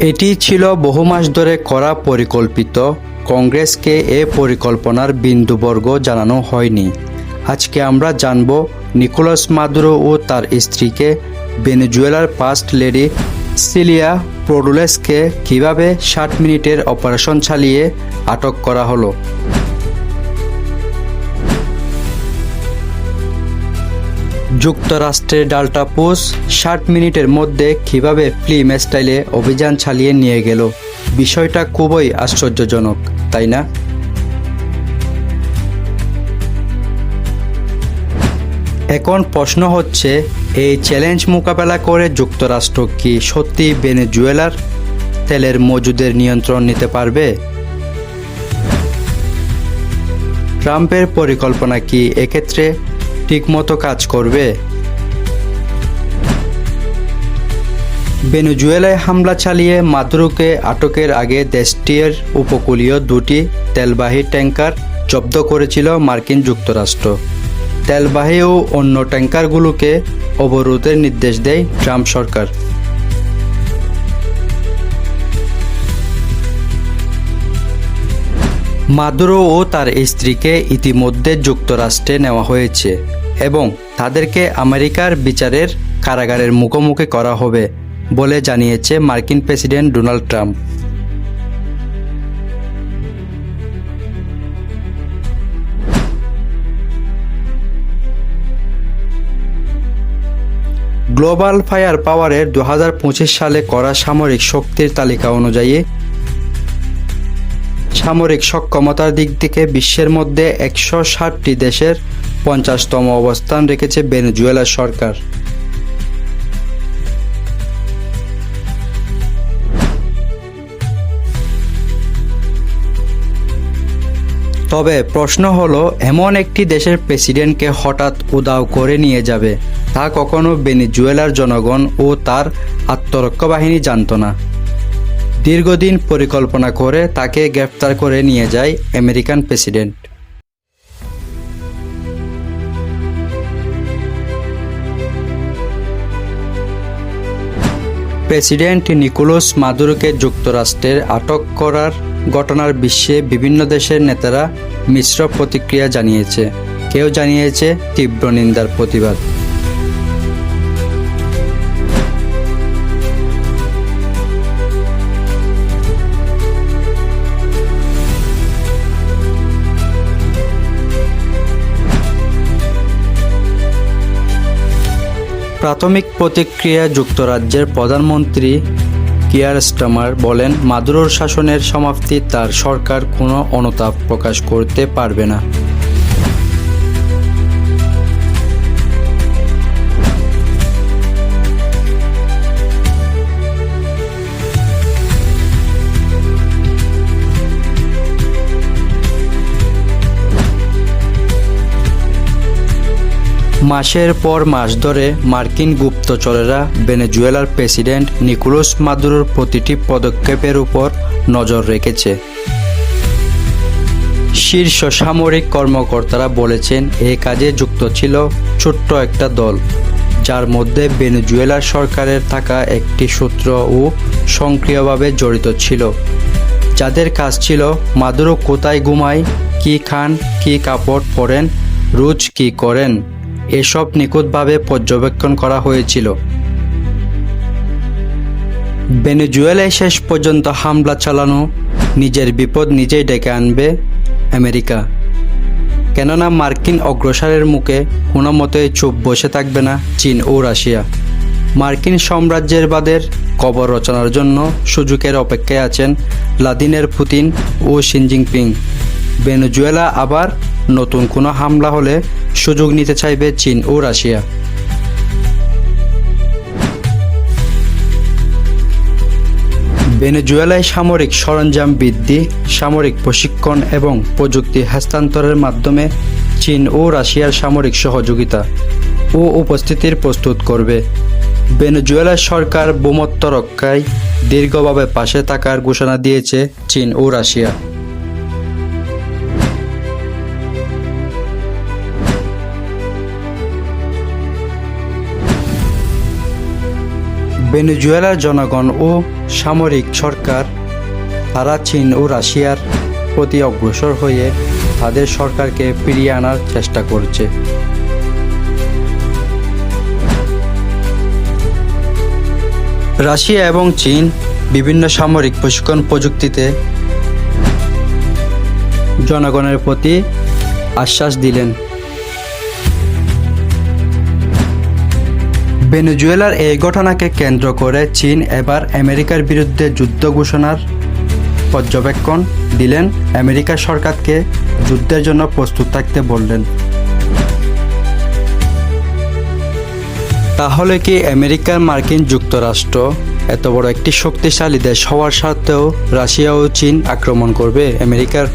এটি ছিল বহু মাস ধরে করা পরিকল্পিত। কংগ্রেসকে এ পরিকল্পনার বিন্দুবর্গ জানানো হয়নি। আজকে আমরা জানব নিকোলাস মাদুরো ও তার স্ত্রীকে ভেনেজুয়েলার ফার্স্ট লেডি সিলিয়া প্রোডুলেসকে কীভাবে ষাট মিনিটের অপারেশন চালিয়ে আটক করা হলো। যুক্তরাষ্ট্রের ডাল্টা পোস ষাট মিনিটের মধ্যে কীভাবে ফিল্ম স্টাইলে অভিযান চালিয়ে নিয়ে গেল? বিষয়টা খুবই আশ্চর্যজনক, তাই না? এখন প্রশ্ন হচ্ছে, এই চ্যালেঞ্জ মোকাবেলা করে যুক্তরাষ্ট্র কি সত্যি ভেনেজুয়েলার তেলের মজুদের নিয়ন্ত্রণ নিতে পারবে? ট্রাম্পের পরিকল্পনা কি এক্ষেত্রে ঠিকমতো কাজ করবে? ভেনেজুয়েলায় হামলা চালিয়ে মাদুরোকে আটকের আগে দেশটির উপকূলীয় দুটি তেলবাহী ট্যাঙ্কার জব্দ করেছিল মার্কিন যুক্তরাষ্ট্র। তেলবাহী ও অন্য ট্যাঙ্কারগুলোকে অবরোধের নির্দেশ দেয় ট্রাম্প সরকার। মাদুরো ও তার স্ত্রীকে ইতিমধ্যে যুক্তরাষ্ট্রে নেওয়া হয়েছে এবং তাদেরকে আমেরিকার বিচারের কারাগারের মুখোমুখি করা হবে বলে জানিয়েছে মার্কিন president Donald Trump. Global fire পাওয়ারের দু হাজার পঁচিশ সালে করা সামরিক শক্তির তালিকা অনুযায়ী সামরিক সক্ষমতার দিক থেকে বিশ্বের মধ্যে একশো ষাটটি দেশের পঞ্চাশতম অবস্থান রেখেছে ভেনেজুয়েলা সরকার। তবে প্রশ্ন হলো, এমন একটি দেশের প্রেসিডেন্টকে হঠাৎ উদাও করে নিয়ে যাবে, তা কখনো বেনিজুয়েলার জনগণ ও তার আত্মরক্ষা বাহিনী জানত না। দীর্ঘদিন পরিকল্পনা করে তাকে গ্রেফতার করে নিয়ে যায় আমেরিকান প্রেসিডেন্ট। প্রেসিডেন্ট নিকোলাস মাদুরোকে যুক্তরাষ্ট্রের আটক করার ঘটনার বিশ্বে বিভিন্ন দেশের নেতারা মিশ্র প্রতিক্রিয়া জানিয়েছে। কেউ জানিয়েছে তীব্র নিন্দার প্রতিবাদ। প্রাথমিক প্রতিক্রিয়া যুক্তরাজ্যের প্রধানমন্ত্রী কিয়ার স্টামার বলেন, মাদুরোর শাসনের সমাপ্তি তার সরকার কোনো অনুতাপ প্রকাশ করতে পারবে না। মাসের পর মাস ধরে মার্কিন গুপ্তচরেরা ভেনেজুয়েলার প্রেসিডেন্ট নিকোলাস মাদুরোর প্রতিটি পদক্ষেপের উপর নজর রেখেছে। শীর্ষ সামরিক কর্মকর্তারা বলেছেন, এ কাজে যুক্ত ছিল ছোট্ট একটা দল, যার মধ্যে ভেনেজুয়েলার সরকারের থাকা একটি সূত্র ও সক্রিয়ভাবে জড়িত ছিল। যাদের কাজ ছিল, মাদুরো কোথায় ঘুমায়, কি খান, কি কাপড় পরেন, রোজ কি করেন। এসব নিখুঁতভাবে পর্যবেক্ষণ করা হয়েছিল। ভেনেজুয়েলায় শেষ পর্যন্ত হামলা চালানো নিজের বিপদ নিজেই ডেকে আনবে আমেরিকা। কেননা মার্কিন অগ্রসরের মুখে কোনো মতেই চুপ বসে থাকবে না চীন ও রাশিয়া। মার্কিন সাম্রাজ্যের বাদের কবর রচনার জন্য সুযোগের অপেক্ষায় আছেন লাদিনের পুতিন ও সিনজিংপিং ভেনেজুয়েলা আবার নতুন কোনো হামলা হলে সুযোগ নিতে চাইবে চীন ও রাশিয়া। ভেনেজুয়েলায় সামরিক সরঞ্জাম বৃদ্ধি, সামরিক প্রশিক্ষণ এবং প্রযুক্তি হস্তান্তরের মাধ্যমে চীন ও রাশিয়ার সামরিক সহযোগিতা ও উপস্থিতির প্রস্তুত করবে। ভেনেজুয়েলার সরকার বোমত্ব রক্ষায় দীর্ঘভাবে পাশে থাকার ঘোষণা দিয়েছে চীন ও রাশিয়া। ভেনেজুয়েলার জনগণ ও সামরিক সরকার, তারা চীন ও রাশিয়ার প্রতি অগ্রসর হয়ে তাদের সরকারকে ফিরিয়ে আনার চেষ্টা করছে। রাশিয়া এবং চীন বিভিন্ন সামরিক প্রশিক্ষণ প্রযুক্তিতে জনগণের প্রতি আশ্বাস দিলেন। ভেনেজুয়েলার এই ঘটনাকে কেন্দ্র করে চীন এবার আমেরিকার বিরুদ্ধে যুদ্ধ ঘোষণার পর্যবেক্ষণ দিলেন আমেরিকা সরকারকে যুদ্ধের জন্য প্রস্তুত থাকতে বললেন। তাহলে কি আমেরিকার মার্কিন যুক্তরাষ্ট্র এত বড় একটি শক্তিশালী দেশ হওয়ার সত্ত্বেও রাশিয়া ও চীন আক্রমণ করবে? আমেরিকার